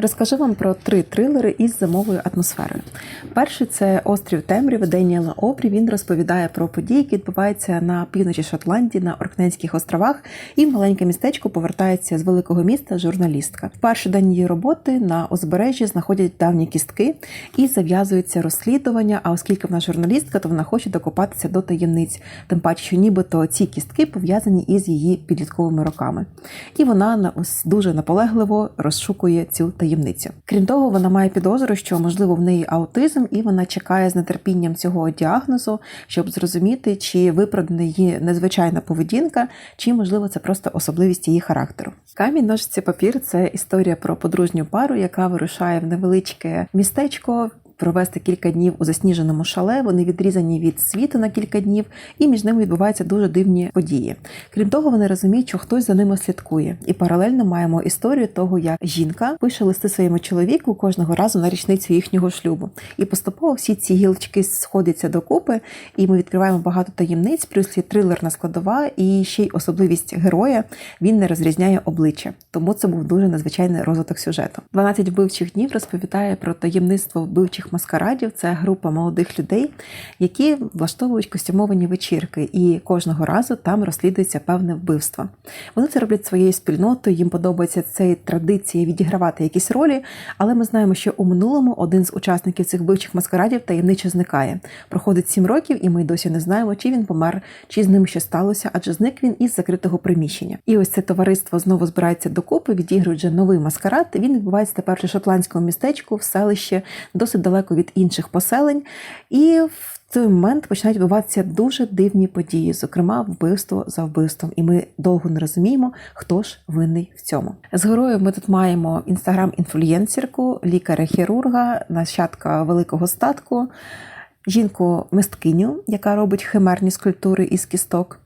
Розкажу вам про три трилери із зимовою атмосферою. Перший це острів Темряви Деніела Обрі. Він розповідає про події, які відбуваються на півночі Шотландії, на Оркненських островах, і в маленьке містечко повертається з великого міста журналістка. В перший день її роботи на узбережжі знаходять давні кістки і зав'язується розслідування. А оскільки вона журналістка, то вона хоче докопатися до таємниць, тим паче, що нібито ці кістки пов'язані із її підлітковими роками. І вона дуже наполегливо розшукує цю таємницю. Крім того, вона має підозру, що можливо в неї аутизм, і вона чекає з нетерпінням цього діагнозу, щоб зрозуміти, чи виправдана її незвичайна поведінка, чи можливо це просто особливість її характеру. Камінь ножиці папір це історія про подружню пару, яка вирушає в невеличке містечко. Провести кілька днів у засніженому шале, вони відрізані від світу на кілька днів, і між ними відбуваються дуже дивні події. Крім того, вони розуміють, що хтось за ними слідкує. І паралельно маємо історію того, як жінка пише листи своєму чоловіку кожного разу на річницю їхнього шлюбу. І поступово всі ці гілочки сходяться докупи, і ми відкриваємо багато таємниць, плюс є трилерна складова, і ще й особливість героя він не розрізняє обличчя. Тому це був дуже надзвичайний розвиток сюжету. «12 вбивчих днів розповідає про таємництво вбивчих маскарадів. Це група молодих людей, які влаштовують костюмовані вечірки, і кожного разу там розслідується певне вбивство. Вони це роблять своєю спільнотою. Їм подобається ця традиція відігравати якісь ролі. Але ми знаємо, що у минулому один з учасників цих вбивчих маскарадів таємниче зникає. Проходить сім років, і ми досі не знаємо, чи він помер, чи з ним що сталося, адже зник він із закритого приміщення. І ось це товариство знову збирається докупи, відігрують вже новий маскарад. Він відбувається тепер у шотландському містечку, в селищі, досить далеко від інших поселень. І в цей момент починають відбуватися дуже дивні події, зокрема вбивство за вбивством. І ми довго не розуміємо, хто ж винний в цьому. З героїв ми тут маємо інстаграм-інфлюєнсерку, лікаря-хірурга, нащадка великого статку, жінку-мисткиню, яка робить химерні скульптури із кісток.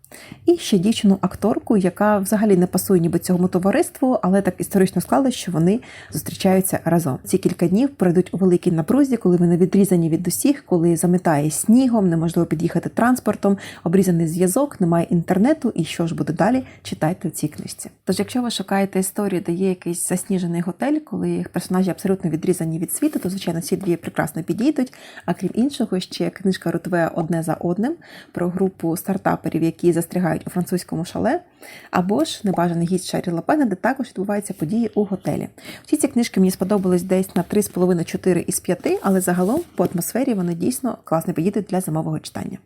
І ще дівчину-акторку, яка взагалі не пасує ніби цьому товариству, але так історично склалося, що вони зустрічаються разом. Ці кілька днів пройдуть у великій напрузі, коли вони відрізані від усіх, коли заметає снігом, неможливо під'їхати транспортом, обрізаний зв'язок, немає інтернету. І що ж буде далі? Читайте в цій книжці. Тож, якщо ви шукаєте історію, де є якийсь засніжений готель, коли персонажі абсолютно відрізані від світу, то звичайно ці дві прекрасно підійдуть. А крім іншого, ще книжка Рутве одне за одним про групу стартаперів, які застрягають у французькому шале, або ж небажаний гість Шарі Лапена, де також відбуваються події у готелі. Всі ці книжки мені сподобались десь на 3,5-4 із 5, але загалом по атмосфері вони дійсно класно підійдуть для зимового читання.